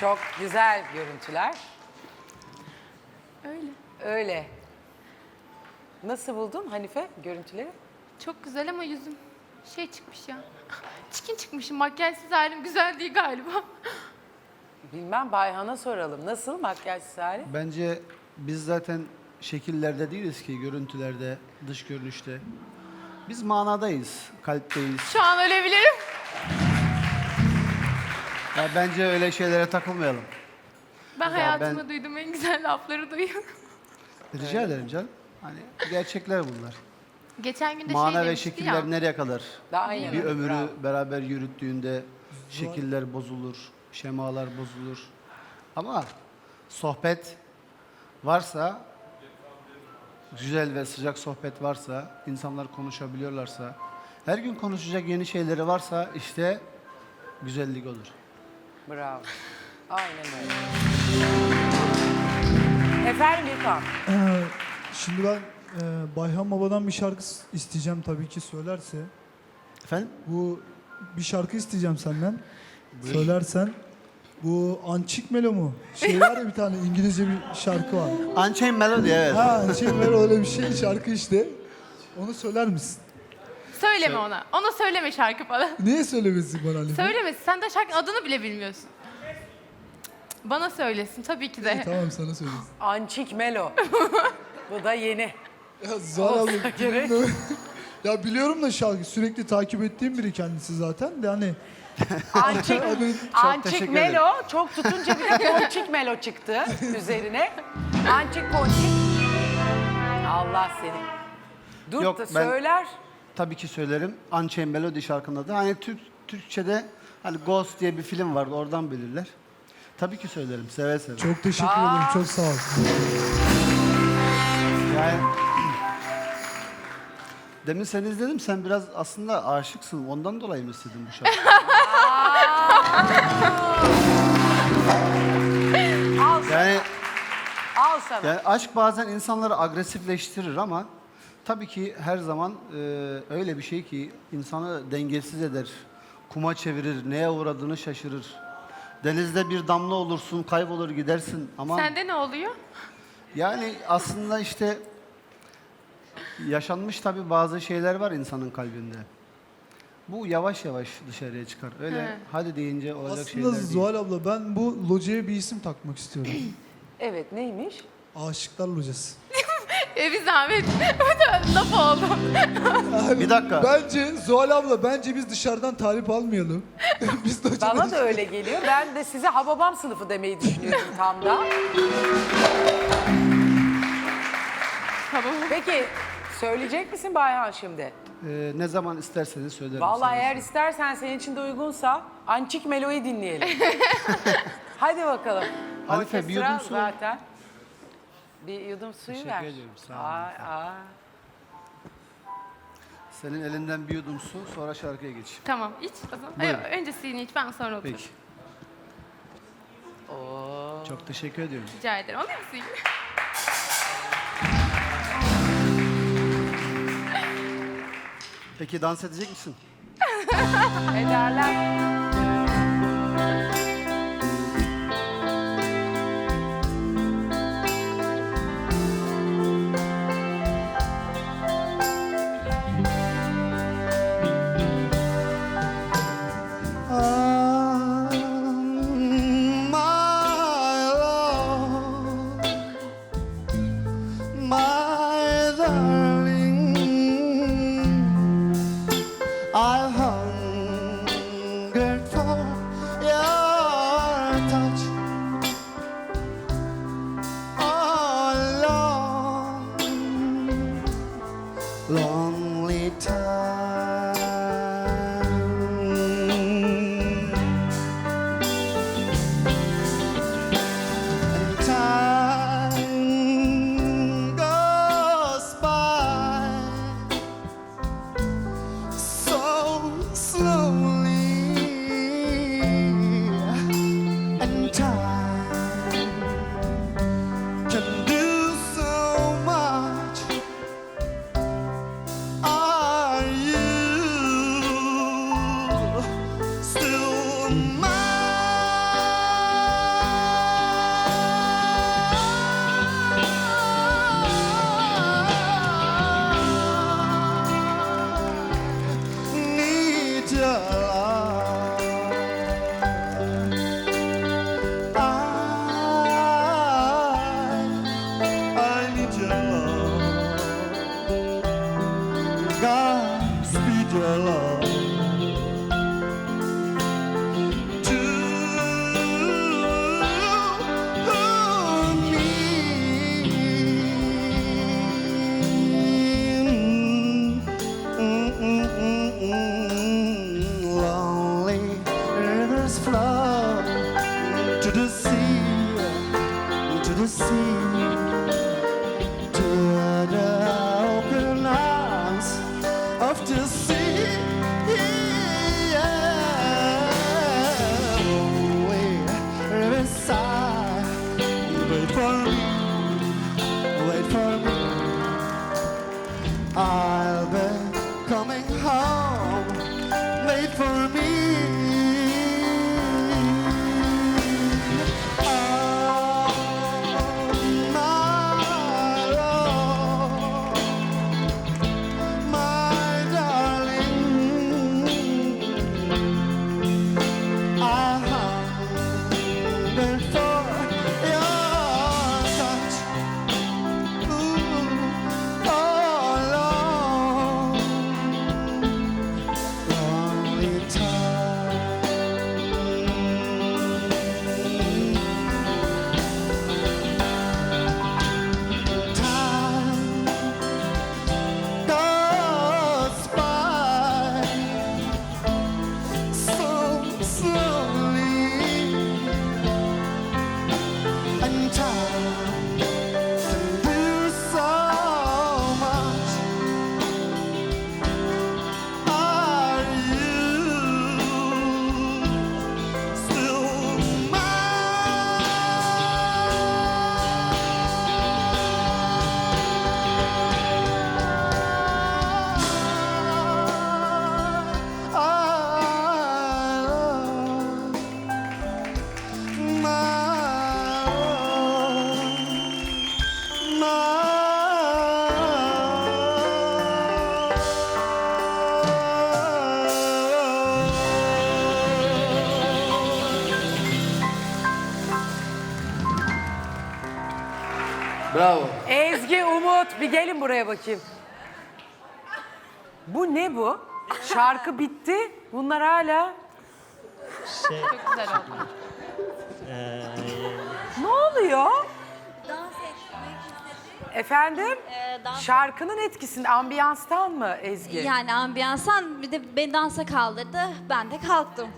Çok güzel görüntüler. Öyle. Öyle. Nasıl buldun Hanife görüntüleri? Çok güzel ama yüzüm şey çıkmış ya. Çikin çıkmışım. Makyajsız halim güzel değil galiba. Bilmem Bayhan'a soralım. Nasıl makyajsız hali? Bence biz zaten şekillerde değiliz ki görüntülerde, dış görünüşte. Biz manadayız, kalpteyiz. Şu an ölebilirim. Ya bence öyle şeylere takılmayalım. Ben Ya hayatımda ben- duyduğum en güzel lafları duyuyorum. Rica ederim canım. Hani gerçekler bunlar. Geçen gün de Mana şey ve demişti şekiller ya. nereye kadar? Daha iyi. Bir ömrü Bravo. beraber yürüttüğünde şekiller bozulur, şemalar bozulur. Ama sohbet varsa, güzel ve sıcak sohbet varsa, insanlar konuşabiliyorlarsa, her gün konuşacak yeni şeyleri varsa işte güzellik olur. Bravo. Aynen öyle. Efendim İlkan. Ee, Şimdi ben e, Bayhan Baba'dan bir şarkı isteyeceğim tabii ki söylerse. Efendim? Bu bir şarkı isteyeceğim senden. Söylersen. Bu Ançik Melo mu? Şey var ya bir tane İngilizce bir şarkı var. Unchained Melody evet. Ha Ançik Melo öyle bir şey şarkı işte. Onu söyler misin? Söyleme ona. Ona söyleme şarkı falan. Niye söylemesin bana Ali? Söylemesin. Sen de şarkının adını bile bilmiyorsun. Bana söylesin tabii ki de. Tamam sana söylesin. Ançik Melo. Bu da yeni. Ya Zuhal abla, gerek. ya biliyorum da şarkı sürekli takip ettiğim biri kendisi zaten de hani Ançik, Ançik teşekkür Melo çok tutunca bir de Ponçik Melo çıktı üzerine. Ançik Ponçik. Allah seni. Dur Yok, da ben- söyler. Tabii ki söylerim. Unchained Melody şarkının adı. Hani Türk, Türkçe'de hani Ghost diye bir film vardı oradan bilirler. Tabii ki söylerim seve seve. çok teşekkür ederim çok sağ ol. Yani Demin seni izledim sen biraz aslında aşıksın ondan dolayı mı istedin bu şarkıyı? Al sana. yani, Al sana. yani aşk bazen insanları agresifleştirir ama tabii ki her zaman e, öyle bir şey ki insanı dengesiz eder. Kuma çevirir, neye uğradığını şaşırır. Denizde bir damla olursun, kaybolur gidersin ama Sende ne oluyor? Yani aslında işte yaşanmış tabii bazı şeyler var insanın kalbinde. Bu yavaş yavaş dışarıya çıkar. Öyle He. hadi deyince olacak Aslında şeyler değil. Zuhal abla ben bu locaya bir isim takmak istiyorum. Evet neymiş? Aşıklar Locası. E bir zahmet. Bu da laf oldu. Bir dakika. Bence Zuhal abla bence biz dışarıdan talip almayalım. biz locada Bana da öyle geliyor. Ben de size Hababam sınıfı demeyi düşünüyordum tam da. Tamam. Peki söyleyecek misin Bayhan şimdi? Ee, ne zaman isterseniz söylerim. Vallahi sana. eğer istersen senin için de uygunsa Ançik Melo'yu dinleyelim. Hadi bakalım. Hanife, bir Orkestra yudum su. zaten. Bir yudum suyu Teşekkür ver. ediyorum, sağ ol Ay, Hanife. ay. Senin elinden bir yudum su sonra şarkıya geç. Tamam iç o zaman. Buyurun. Ay, Önce suyunu iç ben sonra otururum. Peki. Çok teşekkür ediyorum. Rica ederim. Alayım suyu. Peki dans edecek misin? Ederler. Bravo. Ezgi, Umut bir gelin buraya bakayım. Bu ne bu? Şarkı bitti. Bunlar hala... Çok güzel oldu. Ne oluyor? Dans etmek istedim. Efendim? Ee, dans Şarkının etkisinde, ambiyanstan mı Ezgi? yani ambiyansan bir de beni dansa kaldırdı. Ben de kalktım.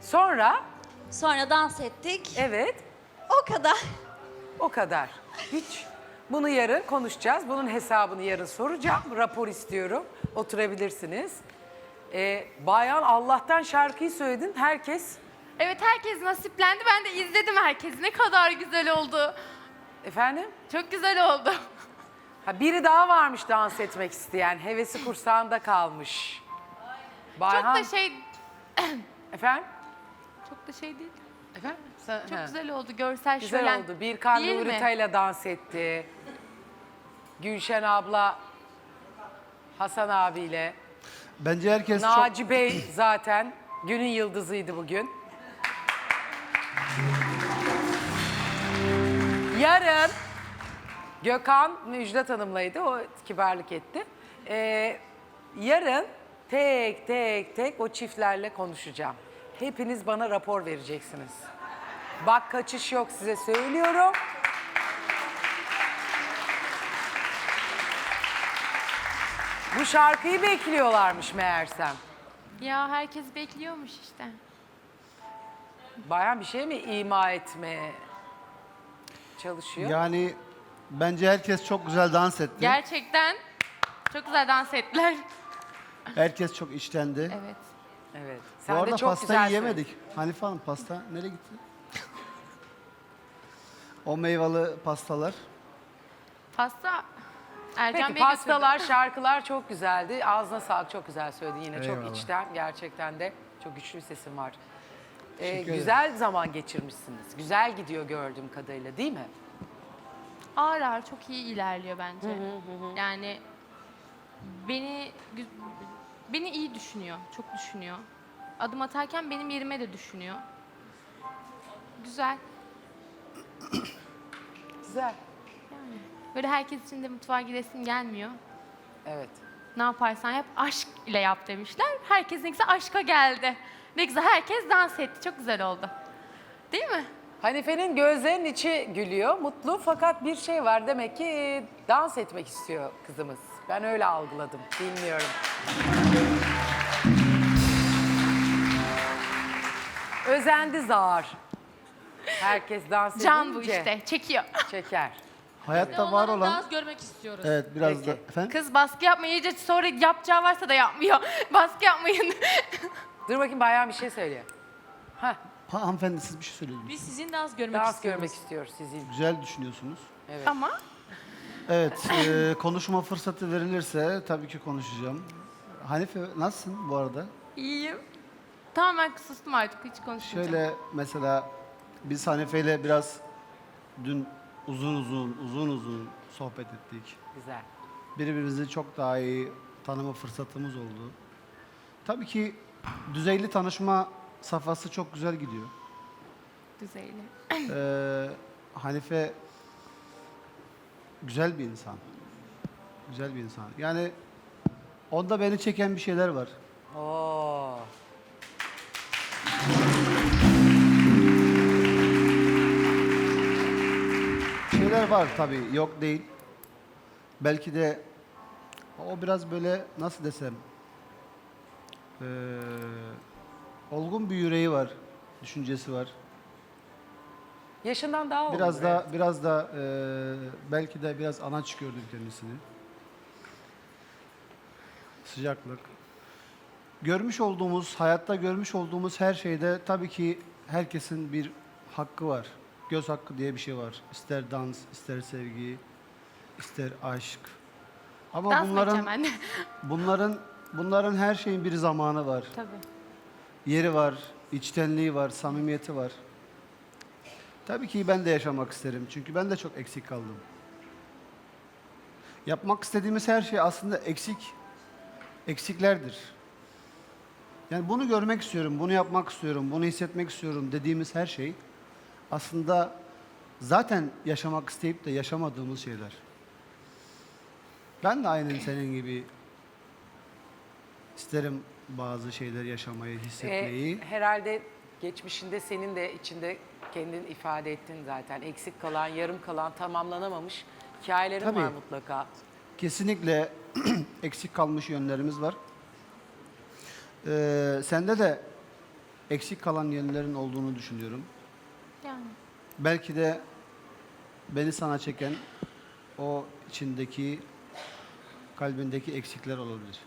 Sonra? Sonra dans ettik. Evet. O kadar. O kadar. Hiç. Bunu yarın konuşacağız. Bunun hesabını yarın soracağım. Rapor istiyorum. Oturabilirsiniz. Ee, Bayan Allah'tan şarkıyı söyledin. Herkes Evet herkes nasiplendi. Ben de izledim herkesi. Ne kadar güzel oldu. efendim Çok güzel oldu. ha, biri daha varmış dans etmek isteyen. Hevesi kursağında kalmış. Çok Bayhan, da şey efendim? çok da şey değil. Efendim? Sen- Çok ha. güzel oldu. Görsel Güzel şölen. oldu. Birkan Değil mi? Nurita ile dans etti. Gülşen abla Hasan abiyle. Bence herkes çok Naci Bey zaten günün yıldızıydı bugün. Yarın Gökhan Müjdat Hanım'laydı. O kibarlık etti. Ee, yarın tek tek tek o çiftlerle konuşacağım. Hepiniz bana rapor vereceksiniz. Bak kaçış yok size söylüyorum. Bu şarkıyı bekliyorlarmış meğersem. Ya herkes bekliyormuş işte. Bayan bir şey mi ima etmeye çalışıyor? yani bence herkes çok güzel dans etti. Gerçekten çok güzel dans ettiler. Herkes çok içtendi. Evet. Evet. Bu Sen de arada çok pastayı güzel yemedik. Hanife Hanım pasta nereye gitti? O meyveli pastalar. Pasta Ercan Peki Bey pastalar, götürdü. şarkılar çok güzeldi. Ağzına sağlık çok güzel söyledin yine çok Eyvallah. içten. Gerçekten de çok güçlü bir sesin var. Ee, Teşekkür güzel zaman geçirmişsiniz. Güzel gidiyor gördüğüm kadarıyla değil mi? ağır ağır çok iyi ilerliyor bence. Yani beni beni iyi düşünüyor, çok düşünüyor. Adım atarken benim yerime de düşünüyor. Güzel. Güzel. Böyle herkes için de mutfağa gidesin gelmiyor. Evet. Ne yaparsan yap aşk ile yap demişler. Herkes ne güzel aşka geldi. Ne güzel herkes dans etti. Çok güzel oldu. Değil mi? Hanife'nin gözlerinin içi gülüyor, mutlu fakat bir şey var demek ki dans etmek istiyor kızımız. Ben öyle algıladım, bilmiyorum. Özendi zar. Herkes dans Can bu edince işte. Çekiyor. çeker. Hayatta var olan... dans görmek istiyoruz. Evet biraz Peki. da... Efendim? Kız baskı yapmayı iyice sonra yapacağı varsa da yapmıyor. baskı yapmayın. Dur bakayım bayan bir şey söylüyor. Hah, Ha, hanımefendi siz bir şey söylüyordunuz. Biz sizin dans görmek dans istiyoruz. görmek istiyoruz sizin. Güzel düşünüyorsunuz. Ama Evet, e, konuşma fırsatı verilirse tabii ki konuşacağım. Hanife nasılsın bu arada? iyiyim. Tamam ben sustum artık hiç konuşmayacağım. Şöyle mesela biz Hanife ile biraz dün uzun uzun uzun uzun sohbet ettik. Güzel. Birbirimizi çok daha iyi tanıma fırsatımız oldu. Tabii ki düzeyli tanışma safhası çok güzel gidiyor. Düzeyli. Ee, Hanife güzel bir insan. Güzel bir insan. Yani onda beni çeken bir şeyler var. Oo. Var tabii, yok değil. Belki de o biraz böyle nasıl desem ee, olgun bir yüreği var, düşüncesi var. Yaşından daha oldu. Biraz da biraz da ee, belki de biraz anaç gördüm kendisini. Sıcaklık. Görmüş olduğumuz, hayatta görmüş olduğumuz her şeyde tabii ki herkesin bir hakkı var. Göz hakkı diye bir şey var. İster dans, ister sevgi, ister aşk. Ama Dans mı bunların edeceğim anne? bunların bunların her şeyin bir zamanı var. Tabii. Yeri var, içtenliği var, samimiyeti var. Tabii ki ben de yaşamak isterim. Çünkü ben de çok eksik kaldım. Yapmak istediğimiz her şey aslında eksik, eksiklerdir. Yani bunu görmek istiyorum, bunu yapmak istiyorum, bunu hissetmek istiyorum dediğimiz her şey aslında zaten yaşamak isteyip de yaşamadığımız şeyler. Ben de aynen senin gibi isterim bazı şeyler yaşamayı, hissetmeyi. Ee, herhalde geçmişinde senin de içinde kendin ifade ettin zaten. Eksik kalan, yarım kalan, tamamlanamamış hikayelerin Tabii. var mutlaka. Kesinlikle eksik kalmış yönlerimiz var. Ee, sende de eksik kalan yönlerin olduğunu düşünüyorum. Yani. Belki de beni sana çeken o içindeki kalbindeki eksikler olabilir.